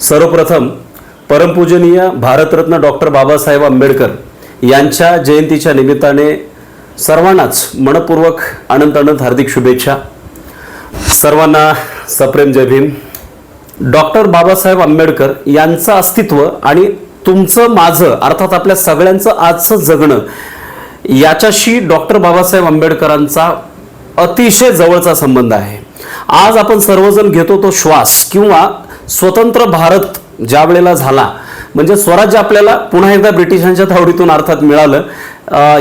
सर्वप्रथम परमपूजनीय भारतरत्न डॉक्टर बाबासाहेब आंबेडकर यांच्या जयंतीच्या निमित्ताने सर्वांनाच मनपूर्वक अनंत अनंत हार्दिक शुभेच्छा. सर्वांना सप्रेम जय भीम. डॉक्टर बाबासाहेब आंबेडकर यांचं अस्तित्व आणि तुमचं माझं अर्थात आपल्या सगळ्यांचं आजचं जगणं याच्याशी डॉक्टर बाबासाहेब आंबेडकरांचा अतिशय जवळचा संबंध आहे. आज आपण सर्वजण घेतो तो श्वास किंवा स्वतंत्र भारत ज्या वेळेला झाला म्हणजे स्वराज्य आपल्याला पुन्हा एकदा ब्रिटिशांच्या तावडीतून अर्थात मिळालं.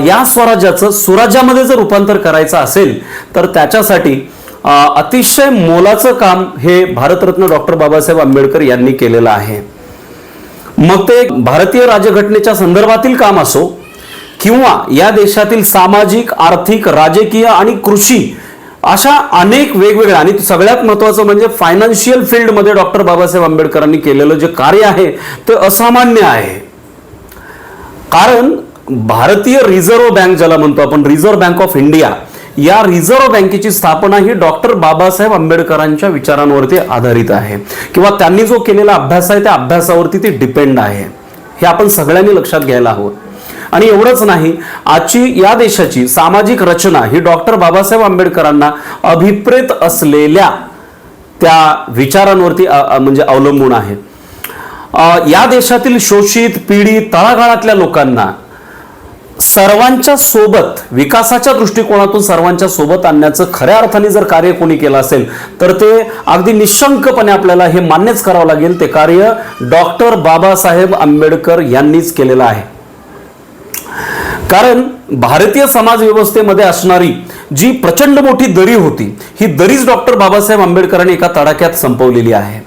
या स्वराज्याचं सुराज्यामध्ये जर रूपांतर करायचं असेल तर त्याच्यासाठी अतिशय मोलाचं काम हे भारतरत्न डॉक्टर बाबासाहेब आंबेडकर यांनी केलेलं आहे. मग ते भारतीय राज्यघटनेच्या संदर्भातील काम असो किंवा या देशातील सामाजिक आर्थिक राजकीय आणि कृषी अशा अनेक वेगवेगळ्या आणि सगळ्यात महत्वाचं म्हणजे फायनान्शियल फील्डमध्ये डॉक्टर बाबासाहेब आंबेडकरांनी केलेलं जे कार्य आहे ते असामान्य आहे. कारण भारतीय रिझर्व्ह बँक ज्याला म्हणतो आपण रिझर्व्ह बँक ऑफ इंडिया या रिझर्व्ह बँकेची स्थापना ही डॉक्टर बाबासाहेब आंबेडकरांच्या विचारांवरती आधारित आहे. किंवा त्यांनी जो केलेला अभ्यास आहे त्या अभ्यासावरती ती डिपेंड आहे. हे आपण सगळ्यांनी लक्षात घ्यायला हवं. आणि एवढंच नाही आजची या देशाची सामाजिक रचना ही डॉक्टर बाबासाहेब आंबेडकरांना अभिप्रेत असलेल्या त्या विचारांवरती म्हणजे अवलंबून आहे. या देशातील शोषित पीडित तळागाळातल्या लोकांना सर्वांच्या सोबत विकासाच्या दृष्टिकोनातून सर्वांच्या सोबत आणण्याचं खऱ्या अर्थाने जर कार्य कोणी केलं असेल तर ते अगदी निशंकपणे आपल्याला हे मान्यच करावं लागेल ते कार्य डॉक्टर बाबासाहेब आंबेडकर यांनीच केलेलं आहे. कारण भारतीय समाज व्यवस्थेमध्ये असणारी जी प्रचंड मोठी दरी होती ही दरीच डॉक्टर बाबासाहेब आंबेडकरांनी एका तडाख्यात संपवलेली आहे.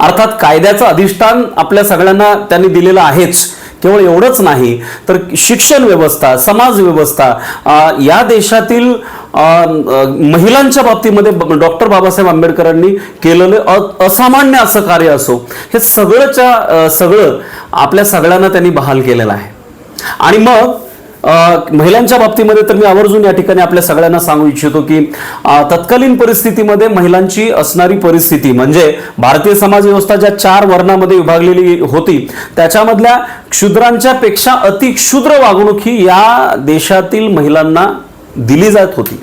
अर्थात कायद्याचं अधिष्ठान आपल्या सगळ्यांना त्यांनी दिलेलं आहेच केवळ एवढंच नाही तर शिक्षण व्यवस्था समाज व्यवस्था या देशातील महिलांच्या बाबतीमध्ये डॉक्टर बाबासाहेब आंबेडकरांनी केलेलं असामान्य असं कार्य असो हे सगळंच्या सगळं आपल्या सगळ्यांना त्यांनी बहाल केलेलं आहे. आणि मग महिलांच्या बाबतीमध्ये तर मी आवर्जून या ठिकाणी आपल्या सगळ्यांना सांगू इच्छितो की तत्कालीन परिस्थितीमध्ये महिलांची असणारी परिस्थिती म्हणजे भारतीय समाज व्यवस्था ज्या चार वर्णामध्ये विभागलेली होती त्याच्यामधल्या क्षुद्रांच्या पेक्षा अति क्षुद्र वागणूक ही या देशातील महिलांना दिली जात होती.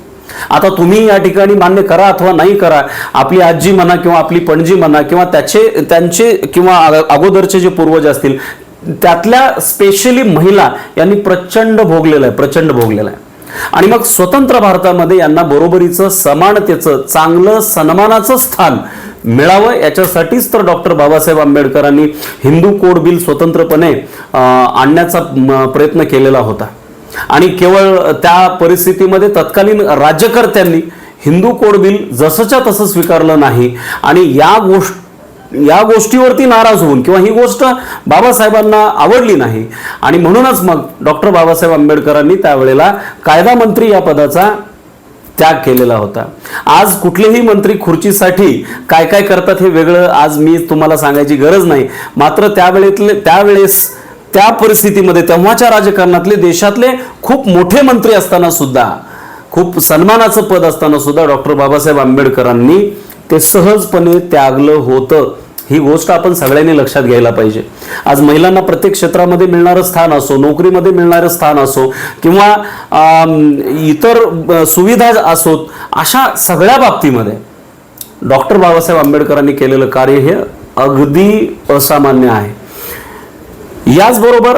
आता तुम्ही या ठिकाणी मान्य करा अथवा नाही करा आपली आजी म्हणा किंवा आपली पणजी म्हणा किंवा त्याचे त्यांचे किंवा अगोदरचे जे पूर्वज असतील त्यातल्या स्पेशली महिला यांनी प्रचंड भोगलेलं आहे प्रचंड भोगलेलं आहे. आणि मग स्वतंत्र भारतामध्ये यांना बरोबरीचं समानतेचं चांगलं सन्मानाचं स्थान मिळावं याच्यासाठीच तर डॉक्टर बाबासाहेब आंबेडकरांनी हिंदू कोड बिल स्वतंत्रपणे आणण्याचा प्रयत्न केलेला होता. आणि केवळ त्या परिस्थितीमध्ये तत्कालीन राज्यकर्त्यांनी हिंदू कोड बिल जसंच्या तसं स्वीकारलं नाही. आणि या गोष्टी या गोष्टीवरती नाराज होऊन किंवा ही गोष्ट बाबासाहेबांना आवडली नाही. आणि म्हणूनच मग डॉक्टर बाबासाहेब आंबेडकरांनी त्यावेळेला कायदा मंत्री या पदाचा त्याग केलेला होता. आज कुठलेही मंत्री खुर्चीसाठी काय काय करतात हे वेगळं आज मी तुम्हाला सांगायची गरज नाही. मात्र त्यावेळेतले त्यावेळेस त्या परिस्थितीमध्ये तेव्हाच्या राजकारणातले देशातले खूप मोठे मंत्री असताना सुद्धा खूप सन्मानाचं पद असताना सुद्धा डॉक्टर बाबासाहेब आंबेडकरांनी ते सहजपणे त्यागलं होतं. ही गोष्ट आपण सगळ्यांनी लक्षात घ्यायला पाहिजे. आज महिलांना प्रत्येक क्षेत्रामध्ये मिळणारं स्थान असो नोकरीमध्ये मिळणारं स्थान असो किंवा इतर सुविधा असोत अशा सगळ्या बाबतीमध्ये डॉक्टर बाबासाहेब आंबेडकरांनी केलेलं कार्य हे अगदी असामान्य आहे. याचबरोबर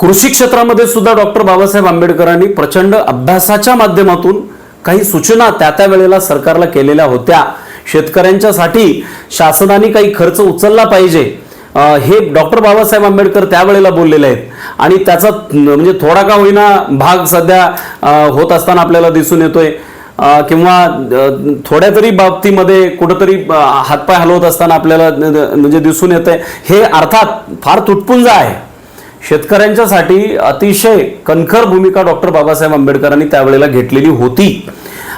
कृषी क्षेत्रामध्ये सुद्धा डॉक्टर बाबासाहेब आंबेडकरांनी प्रचंड अभ्यासाच्या माध्यमातून काही सूचना त्या त्या वेळेला सरकारला केलेल्या होत्या. शेतकऱ्यांच्यासाठी शासनाने काही खर्च उचलला पाहिजे. हे डॉक्टर बाबासाहेब आंबेडकर त्यावेळेला बोललेले आहेत. आणि त्याचा म्हणजे थोडा का होईना भाग सध्या होत असताना आपल्याला दिसून येतोय. किंवा थोड्या तरी बाबतीमध्ये कुठंतरी हातपाय हलवत असताना आपल्याला म्हणजे दिसून येतंय. हे अर्थात फार तुटपुंज आहे. शेतकऱ्यांच्यासाठी अतिशय कणखर भूमिका डॉक्टर बाबासाहेब आंबेडकरांनी त्यावेळेला घेतलेली होती.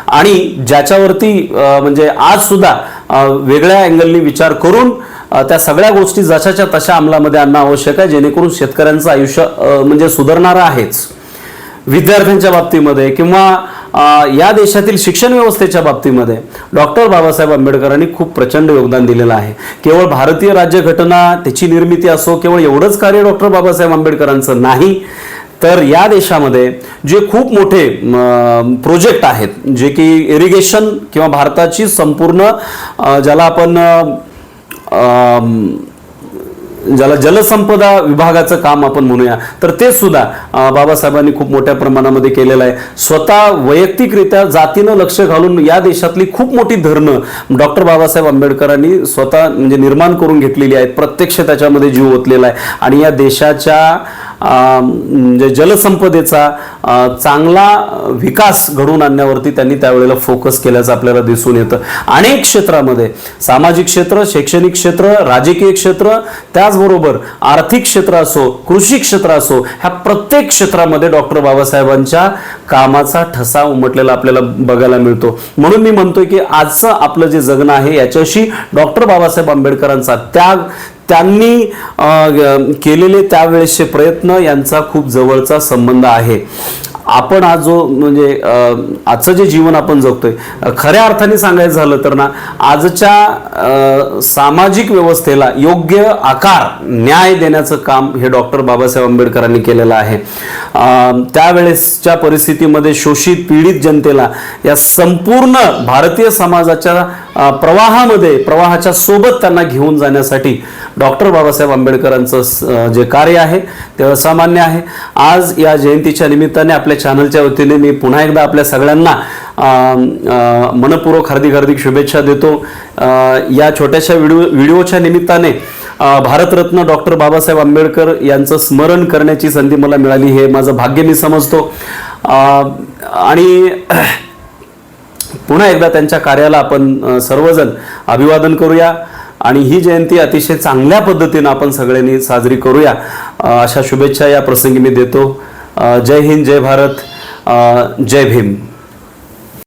आणि ज्याच्यावरती म्हणजे आज सुद्धा वेगळ्या अँगलनी विचार करून त्या सगळ्या गोष्टी जशाच्या तशा अंमलामध्ये आणणं आवश्यक आहे जेणेकरून शेतकऱ्यांचं आयुष्य म्हणजे सुधारणारं आहेच. विद्यार्थ्यांच्या बाबतीमध्ये किंवा या देशातील शिक्षण व्यवस्थेच्या बाबतीमध्ये डॉक्टर बाबासाहेब आंबेडकरांनी खूप प्रचंड योगदान दिलेलं आहे. केवळ भारतीय राज्यघटना त्याची निर्मिती असो केवळ एवढंच कार्य डॉक्टर बाबासाहेब आंबेडकरांचं नाही तर या देशामध्ये जे खूप मोठे प्रोजेक्ट आहेत जे की इरिगेशन किंवा भारताची संपूर्ण ज्याला आपण ज्याला जलसंपदा विभागाचं काम आपण म्हणूया. तर ते सुद्धा बाबासाहेबांनी खूप मोठ्या प्रमाणामध्ये केलेलं आहे. स्वतः वैयक्तिकरित्या जातीनं लक्ष घालून या देशातली खूप मोठी धरणं डॉक्टर बाबासाहेब आंबेडकरांनी स्वतः म्हणजे निर्माण करून घेतलेली आहेत. प्रत्यक्ष त्याच्यामध्ये जीव ओतलेला आहे. आणि या देशाच्या म्हणजे जलसंपदेचा चांगला विकास घडवून आणण्यावरती त्यांनी त्यावेळेला फोकस केल्याचं आपल्याला दिसून येतं. अनेक क्षेत्रामध्ये सामाजिक क्षेत्र शैक्षणिक क्षेत्र राजकीय क्षेत्र त्याचबरोबर आर्थिक क्षेत्र असो कृषी क्षेत्र असो ह्या प्रत्येक क्षेत्रामध्ये डॉक्टर बाबासाहेबांच्या कामाचा ठसा उमटलेला आपल्याला बघायला मिळतो. म्हणून मी म्हणतोय की आजचं आपलं जे जगणं आहे याच्याशी डॉक्टर बाबासाहेब आंबेडकरांचा त्याग त्यांनी केलेले त्यावेळेसचे प्रयत्न यांचा खूप जवळचा संबंध आहे. आपण आज जो म्हणजे आजचं जे जीवन आपण जगतोय खऱ्या अर्थाने सांगायचं झालं तर ना आजच्या सामाजिक व्यवस्थेला योग्य आकार न्याय देण्याचं काम हे डॉक्टर बाबासाहेब आंबेडकरांनी केलेलं आहे. त्यावेळेसच्या परिस्थितीमध्ये शोषित पीडित जनतेला या संपूर्ण भारतीय समाजाच्या प्रवाहामध्ये प्रवाहाच्या सोबत त्यांना घेऊन जाण्यासाठी डॉक्टर बाबासाहेब आंबेडकरांचं स- जे कार्य आहे ते असामान्य आहे. आज या जयंतीच्या निमित्ताने आपल्या चॅनलच्या वतीने मी पुन्हा एकदा आपल्या सगळ्यांना मनपूर्वक हार्दिक हार्दिक शुभेच्छा देतो. या छोट्याशा व्हिडिओ व्हिडिओच्या निमित्ताने भारतरत्न डॉक्टर बाबासाहेब आंबेडकर यांचं स्मरण करण्याची संधी मला मिळाली हे माझं भाग्य मी समजतो. आणि पुन्हा एकदा त्यांच्या कार्याला आपण सर्वजण अभिवादन करूया आणि ही जयंती अतिशय चांगल्या पद्धतीनं आपण सगळ्यांनी साजरी करूया. अशा शुभेच्छा या प्रसंगी मी देतो. जय हिंद जय भारत. जय भीम.